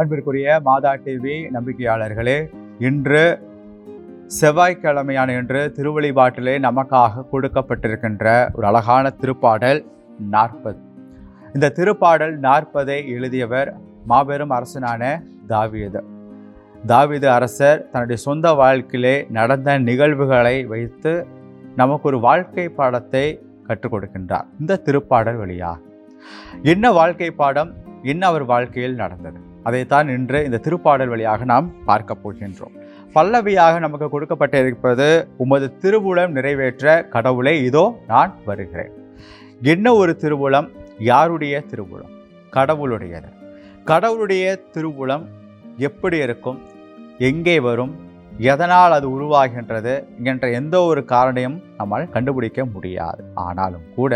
அன்பிற்குரிய மாதா டிவி நம்பிக்கையாளர்களே இன்று செவ்வாய்க்கிழமையான இன்று திருவழிபாட்டிலே நமக்காக கொடுக்கப்பட்டிருக்கின்ற ஒரு அழகான திருப்பாடல் நாற்பது. இந்த திருப்பாடல் நாற்பதை எழுதியவர் மாபெரும் அரசனான தாவீது. தாவீது அரசர் தன்னுடைய சொந்த வாழ்க்கையிலே நடந்த நிகழ்வுகளை வைத்து நமக்கு ஒரு வாழ்க்கை பாடத்தை கற்றுக் கொடுக்கின்றார். இந்த திருப்பாடல் வழியாக என்ன வாழ்க்கை பாடம் என்ன அவர் வாழ்க்கையில் நடந்தது? அதைத்தான் இன்று இந்த திருப்பாடல் வழியாக நாம் பார்க்க போகின்றோம். பல்லவியாக நமக்கு கொடுக்கப்பட்டிருப்பது உமது திருவுளம் நிறைவேற்ற கடவுளே இதோ நான் வருகிறேன். என்ன ஒரு திருவுளம்? யாருடைய திருவுளம்? கடவுளுடையது. கடவுளுடைய திருவுளம் எப்படி இருக்கும்? எங்கே வரும்? எதனால் அது உருவாகின்றது? என்ற எந்த ஒரு காரணையும் நம்மால் கண்டுபிடிக்க முடியாது. ஆனாலும் கூட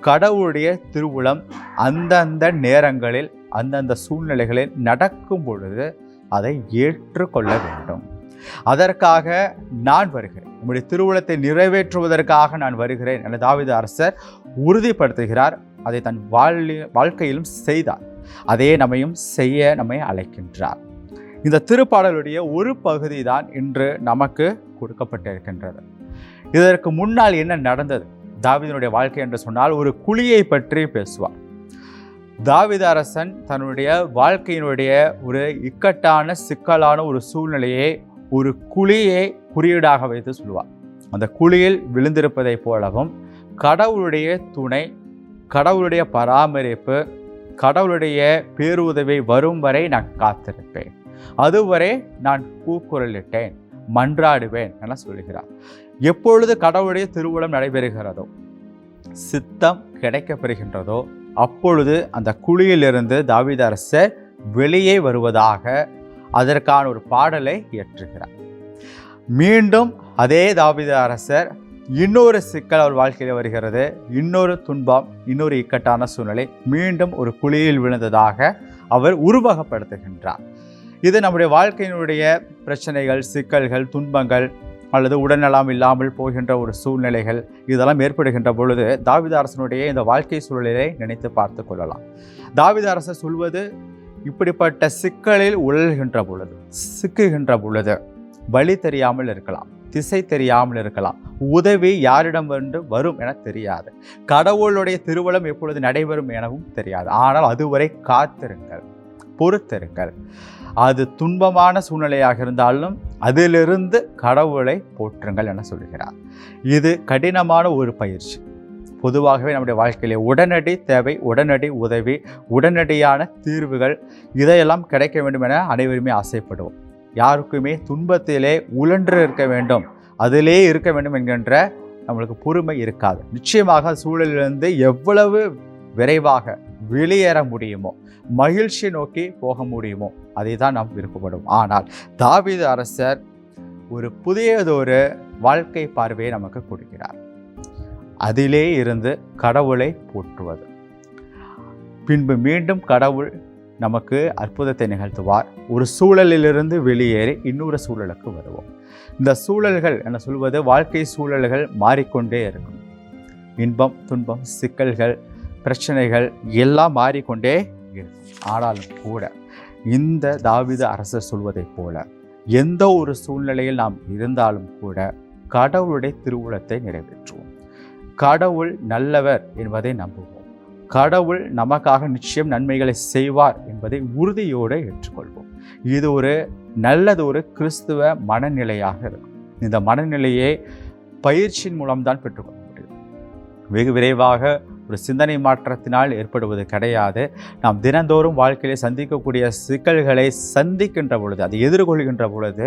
கடவுளுடைய திருவுளம் அந்தந்த நேரங்களில் அந்தந்த சூழ்நிலைகளில் நடக்கும் பொழுது அதை ஏற்றுக்கொள்ள வேண்டும். அதற்காக நான் வருகிறேன். நம்முடைய திருவுளத்தை நிறைவேற்றுவதற்காக நான் வருகிறேன் என தாவித அரசர் உறுதிப்படுத்துகிறார். அதை தன் வாழ் வாழ்க்கையிலும் செய்தார். அதே நம்மையும் செய்ய நம்மை அழைக்கின்றார். இந்த திருப்பாடலுடைய ஒரு பகுதி தான் இன்று நமக்கு கொடுக்கப்பட்டிருக்கின்றது. இதற்கு முன்னால் என்ன நடந்தது? தாவிதனுடைய வாழ்க்கை என்று சொன்னால் ஒரு குழியை பற்றி பேசுவார். தாவித அரசன் தன்னுடைய வாழ்க்கையினுடைய ஒரு இக்கட்டான சிக்கலான ஒரு சூழ்நிலையை ஒரு குழியை குறியீடாக வைத்து சொல்லுவார். அந்த குழியில் விழுந்திருப்பதைப் போலவும் கடவுளுடைய துணை கடவுளுடைய பராமரிப்பு கடவுளுடைய பேருதவி வரும் வரை நான் காத்திருப்பேன். அதுவரை நான் கூக்குரலிட்டேன் மன்றாடுவேன் என சொல்கிறார். எப்பொழுது கடவுளுடைய திருவுளம் நடைபெறுகிறதோ சித்தம் கிடைக்கப்பெறுகின்றதோ அப்பொழுது அந்த குழியிலிருந்து தாவிதரசர் அரசர் வெளியே வருவதாக அதற்கான ஒரு பாடலை இயற்றுகிறார். மீண்டும் அதே தாவித அரசர் இன்னொரு சிக்கல் அவர் வாழ்க்கையில் வருகிறது. இன்னொரு துன்பம் இன்னொரு இக்கட்டான சூழ்நிலை மீண்டும் ஒரு குழியில் விழுந்ததாக அவர் உருவகப்படுத்துகின்றார். இது நம்முடைய வாழ்க்கையினுடைய பிரச்சனைகள் சிக்கல்கள் துன்பங்கள் அல்லது உடல்நலம் இல்லாமல் போகின்ற ஒரு சூழ்நிலைகள் இதெல்லாம் ஏற்படுகின்ற பொழுது தாவித அரசனுடைய இந்த வாழ்க்கை சூழலை நினைத்து பார்த்து கொள்ளலாம். தாவித அரசர் சொல்வது இப்படிப்பட்ட சிக்கலில் உழல்கின்ற பொழுது சிக்குகின்ற பொழுது வழி தெரியாமல் இருக்கலாம் திசை தெரியாமல் இருக்கலாம் உதவி யாரிடம் வந்து வரும் என தெரியாது. கடவுளுடைய திருவளம் எப்பொழுது நடைபெறும் எனவும் தெரியாது. ஆனால் அதுவரை காத்திருங்கள் பொறுத்திருங்கள். அது துன்பமான சூழ்நிலையாக இருந்தாலும் அதிலிருந்து கடவுளை போற்றுங்கள் என சொல்கிறார். இது கடினமான ஒரு பயிற்சி. பொதுவாகவே நம்முடைய வாழ்க்கையிலே உடனடி தேவை உடனடி உதவி உடனடியான தீர்வுகள் இதையெல்லாம் கிடைக்க வேண்டும் என அனைவருமே ஆசைப்படுவோம். யாருக்குமே துன்பத்திலே உழன்று இருக்க வேண்டும் அதிலே இருக்க வேண்டும் என்கின்ற நம்மளுக்கு பொறுமை இருக்காது. நிச்சயமாக சூழலிலிருந்து எவ்வளவு விரைவாக வெளியேற முடியுமோ மகிழ்ச்சியை நோக்கி போக முடியுமோ அதை தான் நாம் விருப்பப்படும். ஆனால் தாவீது அரசர் ஒரு புதியதொரு வாழ்க்கை பார்வையை நமக்கு கொடுக்கிறார். அதிலே இருந்து கடவுளை போற்றுவது. பின்பு மீண்டும் கடவுள் நமக்கு அற்புதத்தை நிகழ்த்துவார். ஒரு சூழலிலிருந்து வெளியேறி இன்னொரு சூழலுக்கு வருவோம். இந்த சூழல்கள் என சொல்வது? வாழ்க்கை சூழல்கள் மாறிக்கொண்டே இருக்கும். இன்பம் துன்பம் சிக்கல்கள் பிரச்சனைகள் எல்லாம் மாறிக்கொண்டே ஆனாலும் கூட இந்த தாவித அரசர் சொல்வதைப் போல எந்த ஒரு சூழ்நிலையில் நாம் இருந்தாலும் கூட கடவுளுடைய திருவுளத்தை நிறைவேற்றுவோம். கடவுள் நல்லவர் என்பதை நம்புவோம். கடவுள் நமக்காக நிச்சயம் நன்மைகளை செய்வார் என்பதை உறுதியோடு ஏற்றுக்கொள்வோம். இது ஒரு நல்லது ஒரு கிறிஸ்துவ மனநிலையாக இருக்கும். இந்த மனநிலையை பயிற்சியின் மூலம்தான் பெற்றுக்கொள்ள முடியும். வெகு விரைவாக ஒரு சிந்தனை மாற்றத்தினால் ஏற்படுவது கிடையாது. நாம் தினந்தோறும் வாழ்க்கையிலே சந்திக்கக்கூடிய சிக்கல்களை சந்திக்கின்ற பொழுது அதை எதிர்கொள்கின்ற பொழுது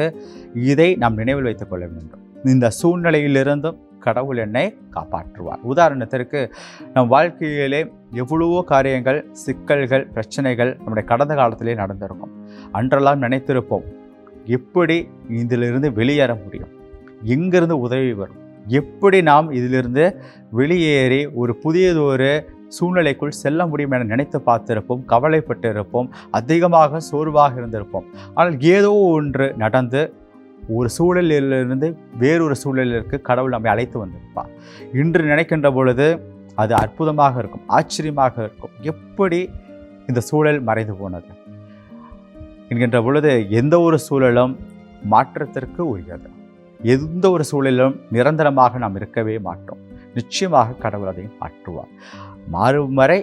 இதை நாம் நினைவில் வைத்துக் கொள்ள வேண்டும். இந்த சூழ்நிலையிலிருந்தும் கடவுள் என்னை காப்பாற்றுவார். உதாரணத்திற்கு நம் வாழ்க்கையிலே எவ்வளவோ காரியங்கள் சிக்கல்கள் பிரச்சனைகள் நம்முடைய கடந்த காலத்திலே நடந்திருக்கும். அன்றெல்லாம் நினைத்திருப்போம் எப்படி இதிலிருந்து வெளியேற முடியும்? எங்கிருந்து உதவி வரும்? எப்படி நாம் இதிலிருந்து வெளியேறி ஒரு புதியதொரு சூழ்நிலைக்குள் செல்ல முடியும் என நினைத்து பார்த்திருப்போம் கவலைப்பட்டு இருப்போம் அதிகமாக சோர்வாக இருந்திருப்போம். ஆனால் ஏதோ ஒன்று நடந்து ஒரு சூழலிலிருந்து வேறொரு சூழலிற்கு கடவுள் நம்மை அழைத்து வந்திருப்பார். இன்று நினைக்கின்ற பொழுது அது அற்புதமாக இருக்கும் ஆச்சரியமாக இருக்கும். எப்படி இந்த சூழல் மறைந்து போனது? என்கின்ற பொழுது எந்த ஒரு சூழலும் மாற்றத்திற்கு உரியது. எந்த ஒரு சூழலிலும் நிரந்தரமாக நாம் இருக்கவே மாட்டோம். நிச்சயமாக கடவுள் அதையும் மாற்றுவார். மாறும் வரை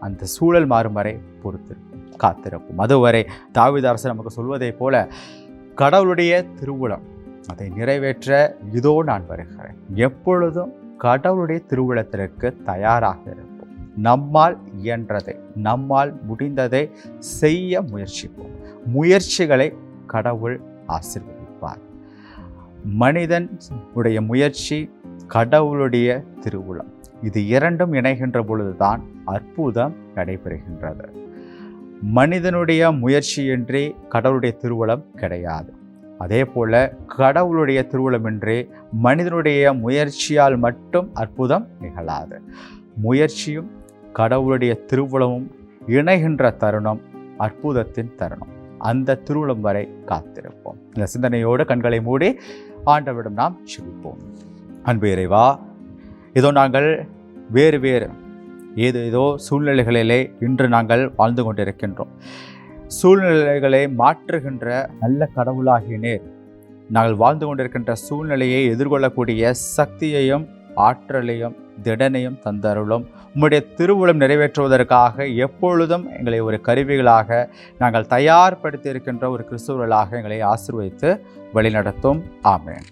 அந்த சூழல் மாறும் வரை பொறுத்திருக்கும் காத்திருக்கும். அதுவரை தாவிதாரசு நமக்கு சொல்வதைப் போல கடவுளுடைய திருவுளம் அதை நிறைவேற்ற இதோ நான் வருகிறேன். எப்பொழுதும் கடவுளுடைய திருவுளத்திற்கு தயாராக இருப்போம். நம்மால் இயன்றதை நம்மால் முடிந்ததை செய்ய முயற்சிப்போம். முயற்சிகளை கடவுள் ஆசீர்வதிப்பார். மனிதன் உடைய முயற்சி கடவுளுடைய திருவுளம். இது இரண்டும் இணைகின்ற பொழுதுதான் அற்புதம் நடைபெறுகின்றது. மனிதனுடைய முயற்சியின்றி கடவுளுடைய திருவுளம் கிடையாது. அதே போல கடவுளுடைய திருவுளமின்றி மனிதனுடைய முயற்சியால் மட்டும் அற்புதம் நிகழாது. முயற்சியும் கடவுளுடைய திருவுளமும் இணைகின்ற தருணம் அற்புதத்தின் தருணம். அந்த திருவுளம் வரை காத்திருப்போம். இந்த சிந்தனையோடு கண்களை மூடி ஆண்டவரிடம் நாம் செபிப்போம். அன்பு இறைவா இதோ நாங்கள் வேறு வேறு ஏதோ ஏதோ சூழ்நிலைகளிலே இன்று நாங்கள் வாழ்ந்து கொண்டிருக்கின்றோம். சூழ்நிலைகளை மாற்றுகின்ற நல்ல கடவுளாகிய நேர் நாங்கள் வாழ்ந்து கொண்டிருக்கின்ற சூழ்நிலையை எதிர்கொள்ளக்கூடிய சக்தியையும் ஆற்றலையும் திடனையும் தந்தருளும். உம்முடைய திருவுளம் நிறைவேற்றுவதற்காக எப்பொழுதும் எங்களை ஒரு கருவிகளாக நாங்கள் தயார்படுத்தி இருக்கின்ற ஒரு கிறிஸ்துவர்களாக எங்களை ஆசிர்வதித்து வழிநடத்தும். ஆமேன்.